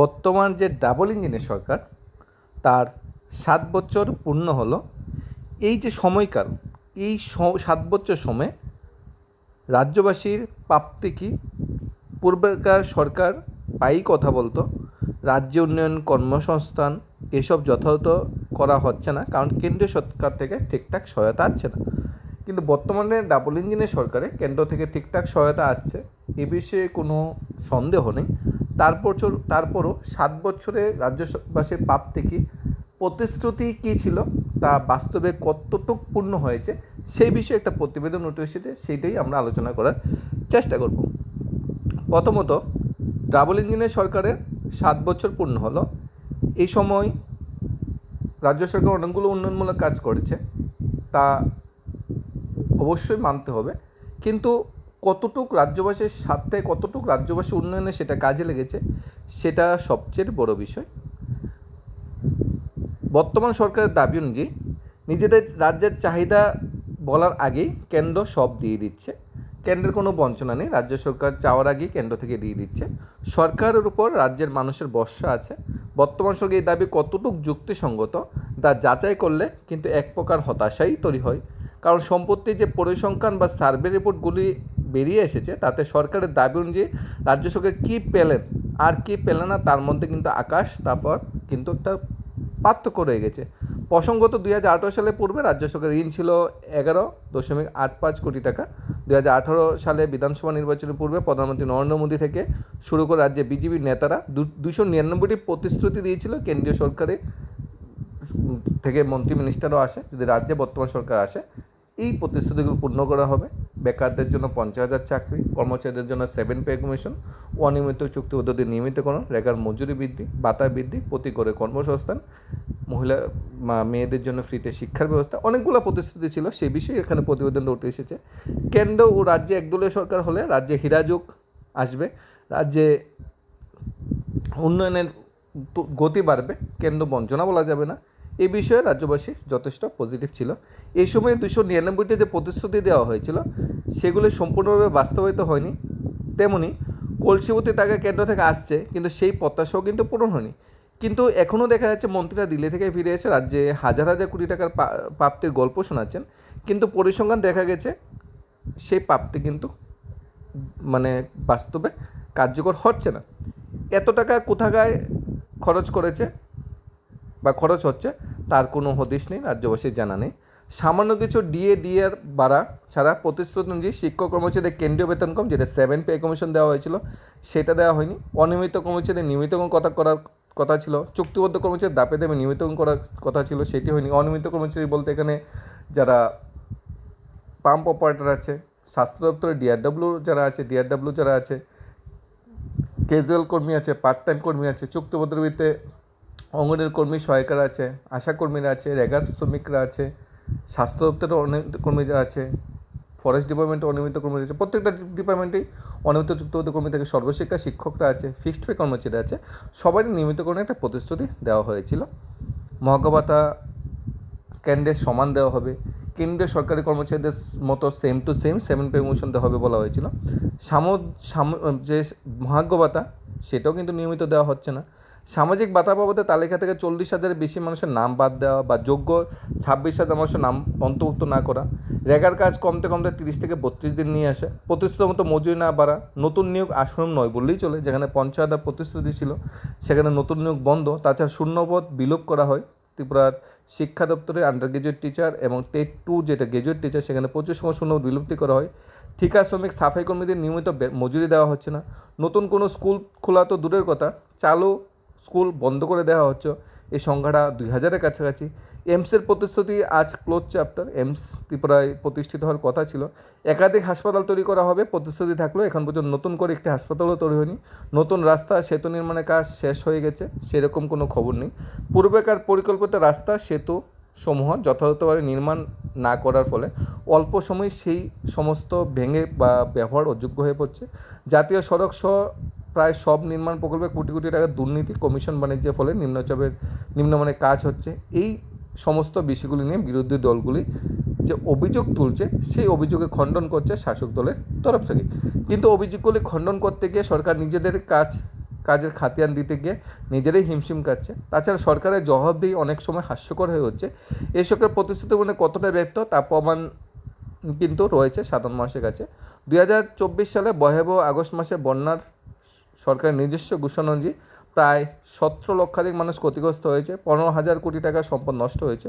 বর্তমান যে ডাবল ইঞ্জিনের সরকার, তার সাত বছর পূর্ণ হলো। এই যে সময়কাল, এই সাত বছর সময়ে রাজ্যবাসীর প্রাপ্তি কী? পূর্বেকার সরকার প্রায়ই কথা বলতো, রাজ্য উন্নয়ন কর্মসংস্থান এসব যথাযথ করা হচ্ছে না, কারণ কেন্দ্রীয় সরকার থেকে ঠিকঠাক সহায়তা আসছে না। কিন্তু বর্তমানে ডাবল ইঞ্জিনের সরকারে কেন্দ্র থেকে ঠিকঠাক সহায়তা আসছে, এ বিষয়ে কোনো সন্দেহ নেই। তারপর তারপরও সাত বছরে রাজ্যবাসীর পাপ থেকে প্রতিশ্রুতি কী ছিল? তা বাস্তবে কতটুক পূর্ণ হয়েছে? সেই বিষয়ে একটা প্রতিবেদন উঠে এসেছে, সেইটাই আমরা আলোচনা করার চেষ্টা করব। প্রথমত, ডাবল ইঞ্জিনের সরকারের সাত বছর পূর্ণ হলো। এই সময় রাজ্য সরকার অনেকগুলো উন্নয়নমূলক কাজ করেছে, তা অবশ্যই মানতে হবে। কিন্তু কতটুক রাজ্যবাসীর স্বার্থে, কতটুক রাজ্যবাসী উন্নয়নে সেটা কাজে লেগেছে, সেটা সবচেয়ে বড় বিষয়। বর্তমান সরকারের দাবি অনুযায়ী, নিজেদের রাজ্যের চাহিদা বলার আগেই কেন্দ্র সব দিয়ে দিচ্ছে। কেন্দ্রের কোনো বঞ্চনা নেই, রাজ্য সরকার চাওয়ার আগেই কেন্দ্র থেকে দিয়ে দিচ্ছে। সরকারের উপর রাজ্যের মানুষের বর্ষা আছে। বর্তমান সরকার এই দাবি কতটুক যুক্তিসঙ্গত, তা যাচাই করলে কিন্তু এক প্রকার হতাশাই তৈরি হয়। কারণ সম্পত্তি যে পরিসংখ্যান বা সার্ভে রিপোর্টগুলি বেরিয়ে এসেছে, তাতে সরকারের দাবি অনুযায়ী রাজ্য সরকার কী পেলেন, আর কী পেলে না, তার মধ্যে কিন্তু আকাশ, তারপর কিন্তু একটা পার্থক্য রয়ে গেছে। প্রসঙ্গত দুই হাজার আঠারো সালে পূর্বে রাজ্য সরকারের ঋণ ছিল এগারো দশমিক আট পাঁচ কোটি টাকা। দুই হাজার আঠারো সালে বিধানসভা নির্বাচনের পূর্বে প্রধানমন্ত্রী নরেন্দ্র মোদী থেকে শুরু করে রাজ্যে বিজেপির নেতারা দুশো নিরানব্বইটি প্রতিশ্রুতি দিয়েছিল কেন্দ্রীয় সরকারের থেকে মন্ত্রী মিনিস্টারও আসে। যদি রাজ্যে বর্তমান সরকার আসে, এই প্রতিশ্রুতিগুলো পূর্ণ করা হবে। বেকারদের জন্য পঞ্চাশ হাজার চাকরি, কর্মচারীদের জন্য সেভেন পে কমিশন অনিয়মিত চুক্তি চুক্তিবদ্ধদের নিয়মিতকরণ, রেগার মজুরি বৃদ্ধি বাতা বৃদ্ধি, প্রতি করে কর্মসংস্থান, মহিলা মেয়েদের জন্য ফ্রিতে শিক্ষার ব্যবস্থা, অনেকগুলো প্রতিশ্রুতি ছিল, সেই বিষয়ে এখানে প্রতিবেদন উঠে এসেছে। কেন্দ্র ও রাজ্যে একদলীয় সরকার হলে রাজ্যে হীরাযোগ আসবে, রাজ্যে উন্নয়নের গতি বাড়বে, কেন্দ্র বঞ্চনা বলা যাবে না। এই বিষয়ে রাজ্যবাসী যথেষ্ট পজিটিভ ছিল। এই সময় দুশো নিরানব্বইটি যে প্রতিশ্রুতি দেওয়া হয়েছিল, সেগুলি সম্পূর্ণভাবে বাস্তবায়িত হয়নি। তেমনি কলসিবতী টাকা কেন্দ্র থেকে আসছে, কিন্তু সেই প্রত্যাশাও কিন্তু পূরণ হয়নি। কিন্তু এখনও দেখা যাচ্ছে মন্ত্রীরা দিল্লি থেকে ফিরে এসে রাজ্যে হাজার হাজার কোটি টাকার প্রাপ্তির গল্প শোনাচ্ছেন। কিন্তু পরিসংখ্যান দেখা গেছে, সেই প্রাপ্তি কিন্তু মানে বাস্তবে কার্যকর হচ্ছে না। এত টাকা কোথাকায় খরচ করেছে? বা খরচ হচ্ছে, তার কোনো হদিশ নেই, রাজ্যবাসীর জানা নেই। সামান্য কিছু ডিএ ডিএর বাড়া ছাড়া প্রতিশ্রুতি অনুযায়ী শিক্ষক কর্মচারীদের কেন্দ্রীয় বেতন কম, যেটা সেভেন পে কমিশন দেওয়া হয়েছিল, সেটা দেওয়া হয়নি। অনিয়মিত কর্মচারীদের নিয়মিতকরণ কথা করার কথা ছিল, চুক্তিবদ্ধ কর্মচারী দাপে দামে নিয়মিতকরণ করার কথা ছিল, সেটি হয়নি। অনিয়মিত কর্মচারী বলতে এখানে যারা পাম্প অপারেটর আছে, স্বাস্থ্য দপ্তরে ডিআরডব্লিউ যারা আছে ডিআরডব্লিউ যারা আছে ক্যাজুয়াল কর্মী আছে পার্ট টাইম কর্মী আছে, চুক্তিবদ্ধ ভিত্তিতে অঙ্গনের কর্মী সহায়িকারা আছে, আশা কর্মীরা আছে, রেগার শ্রমিকরা আছে, স্বাস্থ্য দপ্তরে অনেক কর্মীরা আছে ফরেস্ট ডিপার্টমেন্টে অনিয়মিত কর্মী আছে, প্রত্যেকটা ডিপার্টমেন্টেই অনিয়মিত চুক্তিবদ্ধ কর্মী থেকে, সর্বশিক্ষা শিক্ষকরা আছে ফিক্সড পে কর্মচারী আছে সবারই নিয়মিতকরণে একটা প্রতিশ্রুতি দেওয়া হয়েছিল। মহাগভাতা কেন্দ্রের সমান দেওয়া হবে, কেন্দ্রীয় সরকারি কর্মচারীদের মতো same to same seven pay motion দেওয়া হবে বলা হয়েছিল। সাম সাম- যে মহাজ্ঞ ভাতা সেটাও কিন্তু নিয়মিত দেওয়া হচ্ছে না। সামাজিক ভাতা বাবদের তালিকা থেকে চল্লিশ হাজারের বেশি মানুষের নাম বাদ দেওয়া বা যোগ্য ছাব্বিশ হাজার মানুষের নাম অন্তর্ভুক্ত না করা। রেগার কাজ কমতে কমতে তিরিশ থেকে বত্রিশ দিন নিয়ে আসে। প্রতিশ্রুত মতো মজুরি না বাড়া, নতুন নিয়োগ আসন নয় বললেই চলে, যেখানে পঞ্চায়েত প্রতিশ্রুতি ছিল, সেখানে নতুন নিয়োগ বন্ধ। তাছাড়া শূন্যপদ বিলোপ করা হয়। ত্রিপুরার শিক্ষা দপ্তরে আন্ডার গ্রাজুয়েট টিচার এবং টেট টু যেটা গ্রাজুয়েট টিচার সেখানে প্রচুর সময় শূন্য বিলুপ্তি করা হয়। ঠিকা শ্রমিক, সাফাই কর্মীদের নিয়মিত মজুরি দেওয়া হচ্ছে না। নতুন কোনো স্কুল খোলা তো দূরের কথা। চালু স্কুল বন্ধ করে দেওয়া হচ্ছে। এই সংখ্যাটা দুই হাজারের কাছাকাছি। এমসের প্রতিশ্রুতি আজ ক্লোজ চ্যাপ্টার। এমস ত্রিপুরায় প্রতিষ্ঠিত হওয়ার কথা ছিল। একাধিক হাসপাতাল তৈরি করা হবে, প্রতিশ্রুতি থাকলেও এখন পর্যন্ত নতুন করে একটি হাসপাতালও তৈরি হয়নি। নতুন রাস্তা, সেতু নির্মাণের কাজ শেষ হয়ে গেছে, সেরকম কোনো খবর নেই। পূর্বেকার পরিকল্পিত রাস্তা, সেতু সমূহ যথাযথভাবে নির্মাণ না করার ফলে অল্প সময়ে সেই সমস্ত ভেঙে বা ব্যবহার অযোগ্য হয়ে পড়ছে। জাতীয় সড়ক সহ প্রায় সব নির্মাণ প্রকল্পে কোটি কোটি টাকার দুর্নীতি, কমিশন বাণিজ্যের ফলে নিম্নচাপের, নিম্নমানের কাজ হচ্ছে। এই সমস্ত বিষয়গুলি নিয়ে বিরোধী দলগুলি যে অভিযোগ তুলছে, সেই অভিযোগে খণ্ডন করছে শাসক দলের তরফ থেকে। কিন্তু অভিযোগগুলি খণ্ডন করতে গিয়ে সরকার নিজেদের কাজ, কাজের খাতিয়ান দিতে গিয়ে নিজেরাই হিমশিম কাটছে তাছাড়া সরকারের জবাবদিহি অনেক সময় হাস্যকর হয়ে হচ্ছে এই সরকার প্রতিশ্রুতি মানে কতটা ব্যর্থ তা প্রমাণ কিন্তু রয়েছে সাধারণ মানুষের কাছে। দুই হাজার চব্বিশ সালে ভয়াবহ আগস্ট মাসে বন্যার সরকারের নিজস্ব ঘোষণা অনুযায়ী প্রায় সতেরো লক্ষাধিক মানুষ ক্ষতিগ্রস্ত হয়েছে, পনেরো হাজার কোটি টাকা সম্পদ নষ্ট হয়েছে।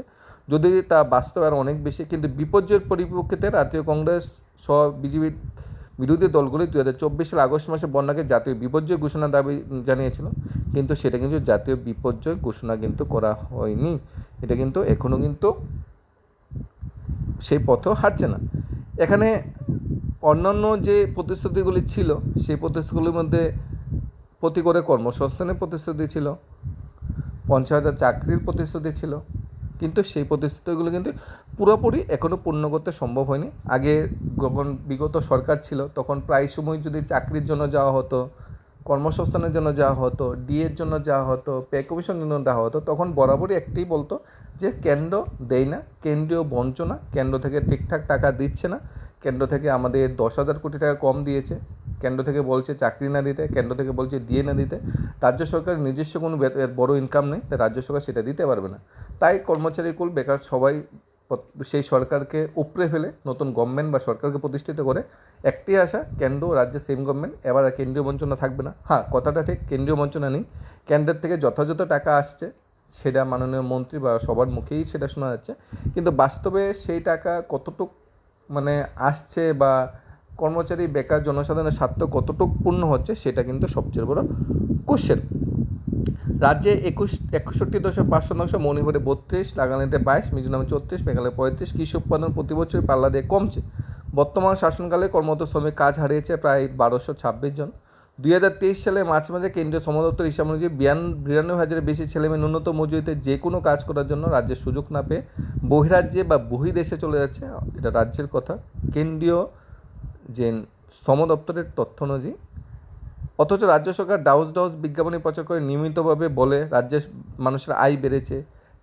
যদি তা বাস্তবে আরও অনেক বেশি, কিন্তু বিপর্যয়ের পরিপ্রেক্ষিতে জাতীয় কংগ্রেস সহ বিজেপি বিরোধী দলগুলি দু হাজার চব্বিশ সালে আগস্ট মাসে বন্যাকে জাতীয় বিপর্যয় ঘোষণা দাবি জানিয়েছিল, কিন্তু সেটা কিন্তু জাতীয় বিপর্যয় ঘোষণা কিন্তু করা হয়নি। এটা কিন্তু এখনও কিন্তু সেই পথেও হাঁটছে না। এখানে অন্যান্য যে প্রতিশ্রুতিগুলি ছিল, সেই প্রতিশ্রুতিগুলির মধ্যে প্রতি করে কর্মসংস্থানের প্রতিশ্রুতি ছিল। পঞ্চাশ হাজার চাকরির প্রতিশ্রুতি ছিল। কিন্তু সেই প্রতিশ্রুতিগুলো কিন্তু পুরোপুরি এখনও পূর্ণ করতে সম্ভব হয়নি। আগে যখন বিগত সরকার ছিল, তখন প্রায় সময় যদি চাকরির জন্য যাওয়া হতো, কর্মসংস্থানের জন্য যাওয়া হতো ডিএর জন্য যাওয়া হতো পে কমিশনের জন্য দেওয়া হতো, তখন বরাবরই একটাই বলতো যে কেন্দ্র দেয় না, কেন্দ্রীয় বঞ্চনা, কেন্দ্র থেকে ঠিকঠাক টাকা দিচ্ছে না, কেন্দ্র থেকে আমাদের দশ হাজার কোটি টাকা কম দিয়েছে। কেন্দ্র থেকে বলছে চাকরি না দিতে, কেন্দ্র থেকে বলছে দিয়ে না দিতে, রাজ্য সরকারের নিজস্ব কোনো বড় ইনকাম নেই, তাই রাজ্য সরকার সেটা দিতে পারবে না। তাই কর্মচারী কুল বেকার সবাই সেই সরকারকে উপড়ে ফেলে, নতুন গভর্নমেন্ট বা সরকারকে প্রতিষ্ঠিত করে, একটি আশা, কেন্দ্র রাজ্যের সেম গভর্নমেন্ট এবার আর কেন্দ্রীয় বঞ্চনা থাকবে না। হ্যাঁ কথাটা ঠিক, কেন্দ্রীয় বঞ্চনা নেই। কেন্দ্রের থেকে যথাযথ টাকা আসছে, সেটা মাননীয় মন্ত্রী বা সবার মুখেই সেটা শোনা যাচ্ছে। কিন্তু বাস্তবে সেই টাকা কতটুক মানে আসছে বা কর্মচারী বেকার জনসাধারণের স্বার্থ কতটুকু পূর্ণ হচ্ছে সেটা কিন্তু সবচেয়ে বড় কোশ্চেন রাজ্যে একুশ, একষট্টি দশমিক পাঁচ শতাংশ মণিপুরে বত্রিশ, নাগাল্যান্ডে বাইশ, মিজোরামে চৌত্রিশ, মেঘালয়ে পঁয়ত্রিশ, কৃষি উৎপাদন প্রতি বছর পাল্লা দিয়ে কমছে। বর্তমান শাসনকালে কর্মরত শ্রমিক কাজ হারিয়েছে প্রায় বারোশো ছাব্বিশ জন। দুই হাজার তেইশ সালে মার্চ মাসে কেন্দ্রীয় শ্রম দপ্তর হিসাব অনুযায়ী বিয়ান, বিরানব্বই হাজারের বেশি ছেলেমেয়ে ন্যূনতম মজুরিতে যে কোনো কাজ করার জন্য রাজ্যের সুযোগ না পেয়ে বহিরাজ্যে বা বহিদেশে চলে যাচ্ছে। এটা রাজ্যের কথা। কেন্দ্রীয় যে শ্রম দপ্তরের তথ্য অনুযায়ী অথচ রাজ্য সরকার ডাউস ডাউস বিজ্ঞাপনী প্রচার করে নিয়মিতভাবে বলে রাজ্যের মানুষের আয় বেড়েছে,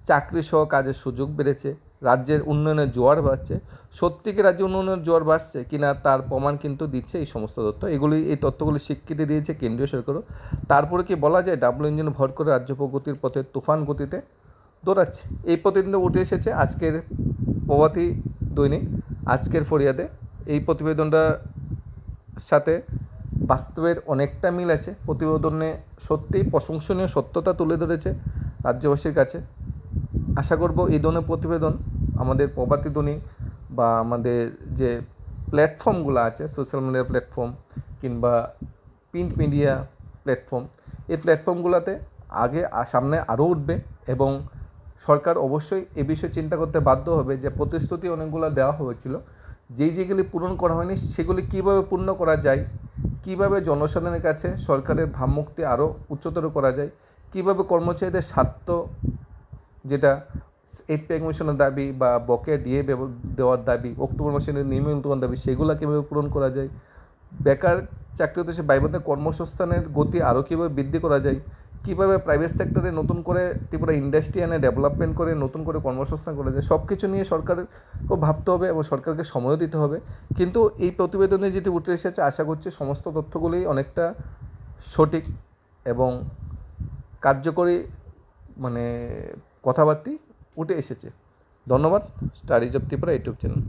চাকরি সহ কাজের সুযোগ বেড়েছে, রাজ্যের উন্নয়নের জোয়ার বাড়ছে সত্যি কি রাজ্যে উন্নয়নের জোয়ার বাড়ছে কিনা তার প্রমাণ কিন্তু দিচ্ছে এই সমস্ত তথ্য। এগুলি, এই তথ্যগুলি স্বীকৃতি দিয়েছে কেন্দ্রীয় সরকারও। তারপরে কি বলা যায় ডাবল ইঞ্জিন ভর করে রাজ্য প্রগতির পথে তুফান গতিতে দৌড়াচ্ছে। এই প্রতিবেদন উঠে এসেছে আজকের প্রভাতী দৈনিক, আজকের ফরিয়াদে। এই প্রতিবেদনটা সাথে বাস্তবের অনেকটা মিল আছে। প্রতিবেদনে সত্যিই প্রশংসনীয় সত্যতা তুলে ধরেছে রাজ্যবাসীর কাছে। আশা করব এই ধরনের প্রতিবেদন আমাদের প্রভাতী দৈনিক বা আমাদের যে প্ল্যাটফর্মগুলো আছে সোশ্যাল মিডিয়া প্ল্যাটফর্ম কিংবা প্রিন্ট মিডিয়া প্ল্যাটফর্ম এই প্ল্যাটফর্মগুলোতে আগে সামনে আরও উঠবে এবং সরকার অবশ্যই এ বিষয়ে চিন্তা করতে বাধ্য হবে যে প্রতিশ্রুতি অনেকগুলো দেওয়া হয়েছিল। যেই যেগুলি পূরণ করা হয়নি, সেগুলি কীভাবে পূর্ণ করা যায়, কীভাবে জনসাধারণের কাছে সরকারের ভাবমুক্তি আরও উচ্চতর করা যায়, কীভাবে কর্মচারীদের স্বার্থ, যেটা এইট পে কমিশনের দাবি বা বকেয়া দিয়ে দেওয়ার দাবি অক্টোবর মাসে নিয়মিত দাবি, সেগুলো কীভাবে পূরণ করা যায়, বেকার চাকরিতে সে বাইবন্ধে কর্মসংস্থানের গতি আরও কীভাবে বৃদ্ধি করা যায় কীভাবে প্রাইভেট সেক্টরে নতুন করে ত্রিপুরা ইন্ডাস্ট্রি এনে ডেভেলপমেন্ট করে, নতুন করে কর্মসংস্থান করা যায় সব কিছু নিয়ে সরকারকেও ভাবতে হবে এবং সরকারকে সময়ও দিতে হবে। কিন্তু এই প্রতিবেদনে যেটি উঠে এসেছে, আশা করছি সমস্ত তথ্যগুলোই অনেকটা সঠিক এবং কার্যকরী মানে কথাবার্তি উঠে এসেছে। ধন্যবাদ studies of Tripura YouTube channel.